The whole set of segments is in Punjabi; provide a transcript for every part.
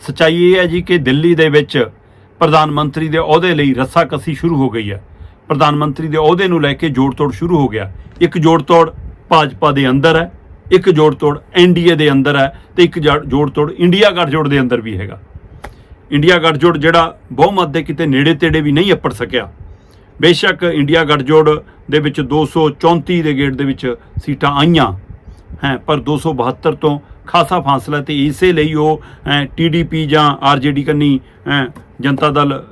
ਸਚਾਈ ਇਹ ਹੈ ਜੀ ਕਿ ਦਿੱਲੀ ਦੇ ਵਿੱਚ ਪ੍ਰਧਾਨ ਮੰਤਰੀ ਦੇ ਅਹੁਦੇ ਲਈ ਰੱਸਾਕਸੀ ਸ਼ੁਰੂ ਹੋ ਗਈ ਹੈ। ਪ੍ਰਧਾਨ ਮੰਤਰੀ ਦੇ ਅਹੁਦੇ ਨੂੰ ਲੈ ਕੇ ਜੋੜ-ਤੋੜ ਸ਼ੁਰੂ ਹੋ ਗਿਆ। ਇੱਕ ਜੋੜ-ਤੋੜ ਭਾਜਪਾ ਦੇ ਅੰਦਰ ਹੈ, ਇੱਕ ਜੋੜ-ਤੋੜ ਐਨਡੀਏ ਦੇ ਅੰਦਰ ਹੈ ਤੇ ਇੱਕ ਜਾ- ਜੋੜ-ਤੋੜ ਇੰਡੀਆ ਗੱਠਜੋੜ ਦੇ ਅੰਦਰ ਵੀ ਹੈਗਾ। ਇੰਡੀਆ ਗੱਠਜੋੜ ਜਿਹੜਾ ਬਹੁਮਤ ਦੇ ਕਿਤੇ ਨੇੜੇ ਤੇੜੇ ਵੀ ਨਹੀਂ ਅੱਪੜ ਸਕਿਆ। ਬੇਸ਼ੱਕ ਇੰਡੀਆ ਗੱਠਜੋੜ ਦੇ ਵਿੱਚ 234 ਦੇ ਗੇੜ ਦੇ ਵਿੱਚ ਸੀਟਾਂ ਆਈਆਂ। ਹੈ, ਪਰ 272 ਤੋਂ ਖਾਸਾ ਫਾਸਲਾ ਤੇ ਇਸੇ ਲਈ ਉਹ ਟੀਡੀਪੀ ਜਾਂ ਆਰਜੇਡੀ ਕੰਨੀ ਜਨਤਾ ਦਲ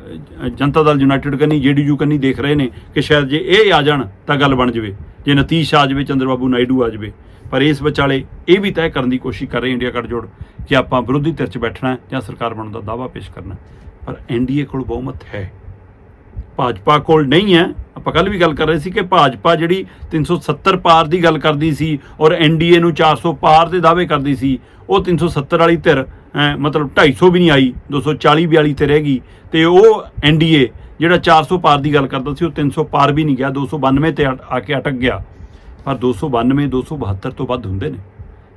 ਜਨਤਾ ਦਲ ਯੂਨਾਈਟਿਡ ਕੰਨੀ ਜੇਡੀਯੂ ਕੰਨੀ ਦੇਖ ਰਹੇ ਨੇ ਕਿ ਸ਼ਾਇਦ ਜੇ ਇਹ ਆ ਜਾਣ ਤਾਂ ਗੱਲ ਬਣ ਜਾਵੇ, ਜੇ ਨਤੀਸ਼ ਆ ਜਾਵੇ, ਚੰਦਰਬਾਬੂ ਨਾਇਡੂ ਆ ਜਾਵੇ ਪਰ ਇਸ ਵਿਚਾਲੇ ਇਹ ਵੀ ਤੈਅ ਕਰਨ ਦੀ ਕੋਸ਼ਿਸ਼ ਕਰ ਰਹੇ ਇੰਡੀਆ ਗੱਠਜੋੜ ਕਿ ਆਪਾਂ ਵਿਰੋਧੀ ਧਿਰ 'ਚ ਬੈਠਣਾ ਜਾਂ ਸਰਕਾਰ ਬਣਨ ਦਾ ਦਾਅਵਾ ਪੇਸ਼ ਕਰਨਾ ਹੈ। ਪਰ ਐਨਡੀਏ ਕੋਲ ਬਹੁਮਤ ਹੈ ਭਾਜਪਾ ਕੋਲ ਨਹੀਂ ਹੈ। ਆਪਾਂ ਕੱਲ ਵੀ ਗੱਲ ਕਰ ਰਹੇ ਸੀ ਕਿ ਭਾਜਪਾ ਜਿਹੜੀ 370 ਪਾਰ ਦੀ ਗੱਲ ਕਰਦੀ ਸੀ ਔਰ ਐਨਡੀਏ ਨੂੰ 400 ਪਾਰ ਦੇ ਦਾਅਵੇ ਕਰਦੀ ਸੀ ਉਹ 370 ਵਾਲੀ ਧਿਰ ਅਹ, ਮਤਲਬ 250 ਵੀ ਨਹੀਂ ਆਈ 240 42 ਤੇ ਰਹਿ ਗਈ ਤੇ ਉਹ ਐਨਡੀਏ ਜਿਹੜਾ 400 ਪਾਰ ਦੀ ਗੱਲ ਕਰਦਾ ਸੀ ਉਹ 300 ਪਾਰ ਵੀ ਨਹੀਂ ਗਿਆ 292 ਤੇ ਅਟ- ਆ ਕੇ ਅਟਕ ਗਿਆ। ਪਰ 292 272 ਤੋਂ ਵੱਧ ਹੁੰਦੇ ਨੇ।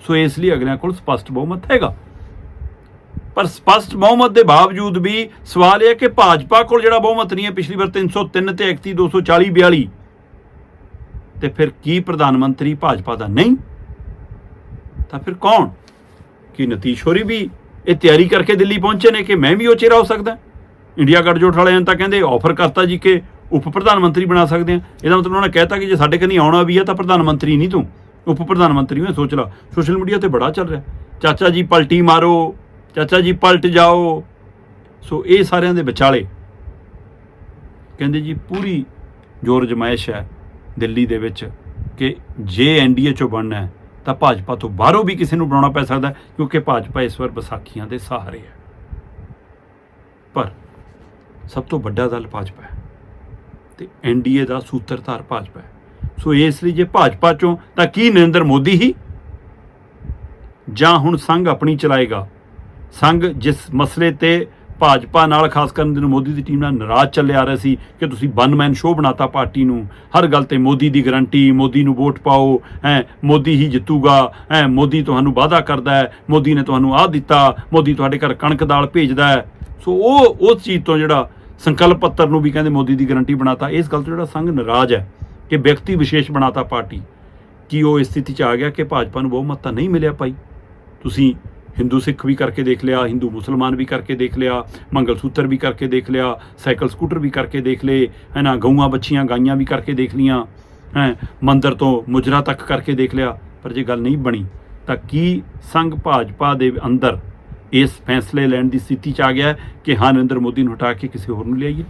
ਸੋ ਇਸ ਲਈ ਅਗਲਿਆਂ ਕੋਲ ਸਪਸ਼ਟ ਬਹੁਮਤ ਹੈਗਾ। ਪਰ ਸਪਸ਼ਟ ਬਹੁਮਤ ਦੇ ਬਾਵਜੂਦ ਵੀ ਸਵਾਲ ਇਹ ਹੈ ਕਿ ਭਾਜਪਾ ਕੋਲ ਜਿਹੜਾ ਬਹੁਮਤ ਨਹੀਂ ਹੈ ਪਿਛਲੀ ਵਾਰ 303 ਤੇ 31 240 42 ਤੇ ਫਿਰ ਕੀ ਪ੍ਰਧਾਨ ਮੰਤਰੀ ਭਾਜਪਾ ਦਾ ਨਹੀਂ? ਤਾਂ ਫਿਰ ਕੌਣ? ਕੀ ਨਤੀਸ਼ ਹੋਰੀ ਵੀ ਇਹ ਤਿਆਰੀ ਕਰਕੇ ਦਿੱਲੀ ਪਹੁੰਚੇ ਨੇ ਕਿ ਮੈਂ ਵੀ ਉਹ ਚਿਹਰਾ ਹੋ ਸਕਦਾ? ਇੰਡੀਆ ਗੱਠਜੋੜ ਵਾਲਿਆਂ ਨੇ ਤਾਂ ਕਹਿੰਦੇ ਆਫਰ ਕਰਤਾ ਜੀ ਕਿ ਉਪ ਪ੍ਰਧਾਨ ਮੰਤਰੀ ਬਣਾ ਸਕਦੇ ਆ ਇਹਦਾ ਮਤਲਬ ਉਹਨਾਂ ਨੇ ਕਹਿਤਾ ਕਿ ਜੇ ਸਾਡੇ ਕਨੀ ਆਉਣਾ ਵੀ ਹੈ ਤਾਂ ਪ੍ਰਧਾਨ ਮੰਤਰੀ ਨਹੀਂ ਤੂੰ। ਉਪ ਪ੍ਰਧਾਨ ਮੰਤਰੀ, ਮੈਂ ਸੋਚ ਲਾ। ਸੋਸ਼ਲ ਮੀਡੀਆ ਤੇ ਬੜਾ ਚੱਲ ਰਿਹਾ। ਚਾਚਾ ਜੀ, ਪਲਟੀ ਮਾਰੋ। ਚਾਚਾ ਜੀ ਪਲਟ ਜਾਓ। ਸੋ ਇਹ ਸਾਰਿਆਂ ਦੇ ਵਿਚਾਲੇ ਕਹਿੰਦੇ ਜੀ ਪੂਰੀ ਜ਼ੋਰ ਜਮਾਇਸ਼ ਹੈ ਦਿੱਲੀ ਦੇ ਵਿੱਚ ਕਿ ਜੇ ਐਨਡੀਏ ਚੋਂ ਬਣਨਾ ਹੈ ਤਾਂ ਭਾਜਪਾ ਤੋਂ ਬਾਹਰੋਂ ਵੀ ਕਿਸੇ ਨੂੰ ਬਣਾਉਣਾ ਪੈ ਸਕਦਾ ਕਿਉਂਕਿ ਭਾਜਪਾ ਇਸ ਵਾਰ ਵਿਸਾਖੀਆਂ ਦੇ ਸਹਾਰੇ ਹੈ। ਪਰ ਸਭ ਤੋਂ ਵੱਡਾ ਦਲ ਭਾਜਪਾ ਹੈ ਤੇ ਐਨਡੀਏ ਦਾ ਸੂਤਰਧਾਰ ਭਾਜਪਾ ਹੈ। ਸੋ ਇਸ ਲਈ ਜੇ ਭਾਜਪਾ ਚੋਂ ਤਾਂ ਕੀ ਨਰਿੰਦਰ ਮੋਦੀ ਹੀ ਜਾਂ ਹੁਣ ਸੰਘ ਆਪਣੀ ਚਲਾਏਗਾ? ਸੰਘ ਜਿਸ ਮਸਲੇ ਤੇ ਭਾਜਪਾ ਨਾਲ, ਖਾਸ ਕਰਨ ਦਿਨ ਮੋਦੀ ਦੀ ਟੀਮ ਨਾਲ ਨਾਰਾਜ਼ ਚੱਲੇ ਆ ਰਹੇ ਸੀ ਕਿ ਤੁਸੀਂ ਵਨ ਮੈਨ ਸ਼ੋਅ ਬਣਾਤਾ ਪਾਰਟੀ ਨੂੰ, ਹਰ ਗੱਲ ਤੇ ਮੋਦੀ ਦੀ ਗਰੰਟੀ ਮੋਦੀ ਨੂੰ ਵੋਟ ਪਾਓ, ਹੈ, ਮੋਦੀ ਹੀ ਜਿੱਤੂਗਾ, ਹੈ, ਮੋਦੀ ਤੁਹਾਨੂੰ ਵਾਅਦਾ ਕਰਦਾ ਹੈ, ਮੋਦੀ ਨੇ ਤੁਹਾਨੂੰ ਆਹ ਦਿੱਤਾ, ਮੋਦੀ ਤੁਹਾਡੇ ਘਰ ਕਣਕ ਦਾਲ ਭੇਜਦਾ ਹੈ। ਸੋ ਉਹ, ਉਸ ਚੀਜ਼ ਤੋਂ ਜਿਹੜਾ ਸੰਕਲਪ ਪੱਤਰ ਨੂੰ ਵੀ ਕਹਿੰਦੇ ਮੋਦੀ ਦੀ ਗਾਰੰਟੀ ਬਣਾਤਾ, ਇਸ ਗੱਲ ਤੋਂ ਜਿਹੜਾ ਸੰਘ ਨਾਰਾਜ਼ ਹੈ ਕਿ ਵਿਅਕਤੀ ਵਿਸ਼ੇਸ਼ ਬਣਾਤਾ ਪਾਰਟੀ, ਕੀ ਉਹ ਇਸ ਸਥਿਤੀ 'ਚ ਆ ਗਿਆ ਕਿ ਭਾਜਪਾ ਨੂੰ ਬਹੁਮਤ ਤਾਂ ਨਹੀਂ ਮਿਲਿਆ ਭਾਈ? ਤੁਸੀਂ ਹਿੰਦੂ ਸਿੱਖ ਵੀ ਕਰਕੇ ਦੇਖ ਲਿਆ, ਹਿੰਦੂ ਮੁਸਲਮਾਨ ਵੀ ਕਰਕੇ ਦੇਖ ਲਿਆ, ਮੰਗਲ ਸੂਤਰ ਵੀ ਕਰਕੇ ਦੇਖ ਲਿਆ, ਸਾਈਕਲ, ਸਕੂਟਰ ਵੀ ਕਰਕੇ ਦੇਖ ਲਏ ਹੈ ਨਾ ਗਊਆਂ, ਬੱਚੀਆਂ, ਗਾਈਆਂ ਵੀ ਕਰਕੇ ਦੇਖ ਲੀਆਂ ਹੈ, ਮੰਦਰ ਤੋਂ ਮੁਜਰਾ ਤੱਕ ਕਰਕੇ ਦੇਖ ਲਿਆ, ਪਰ ਜੇ ਗੱਲ ਨਹੀਂ ਬਣੀ, ਤਾਂ ਕੀ ਸੰਘ ਭਾਜਪਾ ਦੇ ਅੰਦਰ ਇਸ ਫੈਸਲੇ ਲੈਣ ਦੀ ਸਥਿਤੀ 'ਚ ਆ ਗਿਆ ਕਿ ਹਾਂ, ਨਰਿੰਦਰ ਮੋਦੀ ਨੂੰ ਹਟਾ ਕੇ ਕਿਸੇ ਹੋਰ ਨੂੰ ਲਿਆਈਏ?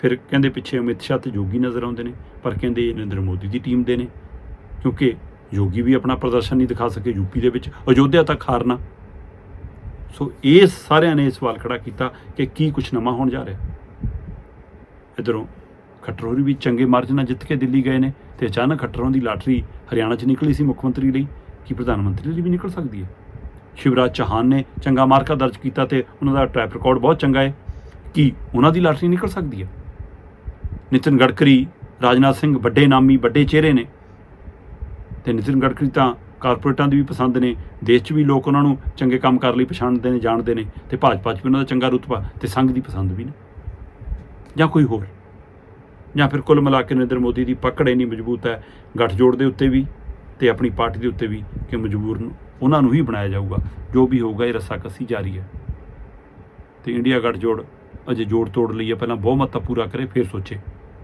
ਫਿਰ ਕਹਿੰਦੇ ਪਿੱਛੇ ਅਮਿਤ ਸ਼ਾਹ ਤੇ ਜੋਗੀ ਨਜ਼ਰ ਆਉਂਦੇ ਨੇ, ਪਰ ਕਹਿੰਦੇ ਇਹ ਨਰਿੰਦਰ ਮੋਦੀ ਦੀ ਟੀਮ ਦੇ ਨੇ, ਕਿਉਂਕਿ ਯੋਗੀ ਵੀ ਆਪਣਾ ਪ੍ਰਦਰਸ਼ਨ ਨਹੀਂ ਦਿਖਾ ਸਕੇ ਯੂਪੀ ਦੇ ਵਿੱਚ, ਅਯੋਧਿਆ ਤੱਕ ਹਾਰਨਾ ਸੋ ਇਹ ਸਾਰਿਆਂ ਨੇ ਇਹ ਸਵਾਲ ਖੜਾ ਕੀਤਾ ਕਿ ਕੀ ਕੁਝ ਨਵਾਂ ਹੋਣ ਜਾ ਰਿਹਾ। ਇਧਰੋਂ ਖੱਟਰ ਹੋਰੀ ਵੀ ਚੰਗੇ ਮਾਰਜਨ ਨਾਲ ਜਿੱਤ ਕੇ ਦਿੱਲੀ ਗਏ ਨੇ ਤੇ ਅਚਾਨਕ ਖੱਟਰੋਂ ਦੀ ਲਾਟਰੀ ਹਰਿਆਣਾ 'ਚ ਨਿਕਲੀ ਸੀ ਮੁੱਖ ਮੰਤਰੀ ਲਈ। ਕੀ ਪ੍ਰਧਾਨ ਮੰਤਰੀ ਲਈ ਵੀ ਨਿਕਲ ਸਕਦੀ ਹੈ? ਸ਼ਿਵਰਾਜ ਚੌਹਾਨ ਨੇ ਚੰਗਾ ਮਾਰਕਾ ਦਰਜ ਕੀਤਾ ਤੇ ਉਹਨਾਂ ਦਾ ਟਰੈਕ ਰਿਕਾਰਡ ਬਹੁਤ ਚੰਗਾ ਹੈ। ਕਿ ਉਹਨਾਂ ਦੀ ਲਾਟਰੀ ਨਿਕਲ ਸਕਦੀ ਹੈ? ਨਿਤਿਨ ਗਡਕਰੀ, ਰਾਜਨਾਥ ਸਿੰਘ ਵੱਡੇ ਨਾਮੀ, ਵੱਡੇ ਚਿਹਰੇ ਨੇ। ਤੇ ਨਿਤਿਨ ਗਡਕਰੀ ਤਾਂ ਕਾਰਪੋਰੇਟਾਂ ਦੀ ਵੀ ਪਸੰਦ ਨੇ, ਦੇਸ਼ 'ਚ ਵੀ ਲੋਕ ਉਹਨਾਂ ਨੂੰ ਚੰਗੇ ਕੰਮ ਕਰਨ ਲਈ ਪਛਾਣਦੇ ਨੇ, ਜਾਣਦੇ ਨੇ ਤੇ ਭਾਜਪਾ 'ਚ ਵੀ ਉਹਨਾਂ ਦਾ ਚੰਗਾ ਰੁਤਬਾ ਤੇ ਸੰਘ ਦੀ ਪਸੰਦ ਵੀ ਨੇ। ਜਾਂ ਕੋਈ ਹੋਰ? ਜਾਂ ਫਿਰ ਕੁੱਲ ਮਿਲਾ ਕੇ ਨਰਿੰਦਰ ਮੋਦੀ ਦੀ ਪਕੜ ਇੰਨੀ ਮਜ਼ਬੂਤ ਹੈ, ਗੱਠਜੋੜ ਦੇ ਉੱਤੇ ਵੀ ਤੇ ਆਪਣੀ ਪਾਰਟੀ ਦੇ ਉੱਤੇ ਵੀ ਕਿ ਮਜਬੂਰ ਨੂੰ ਉਹਨਾਂ ਨੂੰ ਹੀ ਬਣਾਇਆ ਜਾਊਗਾ, ਜੋ ਵੀ ਹੋਊਗਾ ਇਹ ਰੱਸਾਕੱਸੀ ਜਾਰੀ ਹੈ। ਤੇ ਇੰਡੀਆ ਗੱਠਜੋੜ ਅਜੇ ਜੋੜ ਤੋੜ ਲਈ ਹੈ, ਪਹਿਲਾਂ ਬਹੁਮਤ ਤਾਂ ਪੂਰਾ ਕਰੇ, ਫਿਰ ਸੋਚੇ।